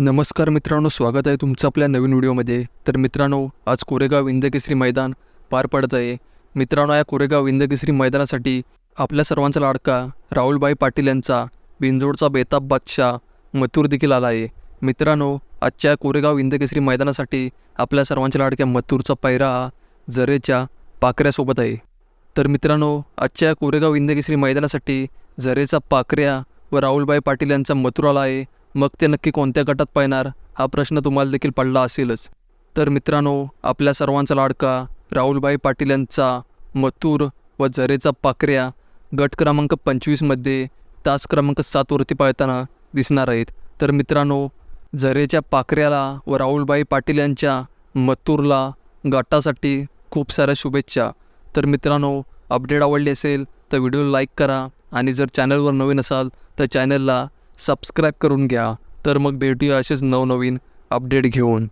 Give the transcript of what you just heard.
नमस्कार मित्रांनो स्वागत आहे तुमचं आपल्या नवीन व्हिडिओमध्ये. तर मित्रांनो आज कोरेगाव इंदकेसरी मैदान पार पडत आहे. मित्रांनो या कोरेगाव इंदकेसरी मैदानासाठी आपल्या सर्वांचा लाडका राहुलबाई पाटील यांचा बिंजोडचा बेताब बादशाह मथुर देखील आला आहे. मित्रांनो आजच्या कोरेगाव इंदकेसरी मैदानासाठी आपल्या सर्वांच्या लाडक्या मथुरचा पैरा हा जरेच्या पाकऱ्यासोबत आहे. तर मित्रांनो आजच्या कोरेगाव इंदकेसरी मैदानासाठी झरेचा पाकऱ्या व राहुलबाई पाटील यांचा मथुर आला आहे. मग ते नक्की कोणत्या गटात पाहणार हा प्रश्न तुम्हाला देखील पडला असेलच. तर मित्रांनो आपल्या सर्वांचा लाडका राहुलबाई पाटील यांचा मथुर व झरेचा पाकऱ्या गट क्रमांक पंचवीसमध्ये तास क्रमांक सातवरती पाळताना दिसणार आहेत. तर मित्रांनो झरेच्या पाकऱ्याला व राहुलबाई पाटील यांच्या मथुरला गटासाठी खूप साऱ्या शुभेच्छा. तर मित्रांनो अपडेट आवडली असेल तर व्हिडिओ लाईक करा आणि जर चॅनलवर नवीन असाल तर चॅनलला सबस्क्राईब करून घ्या. तर मग भेटूया असेच नवनवीन अपडेट घेऊन.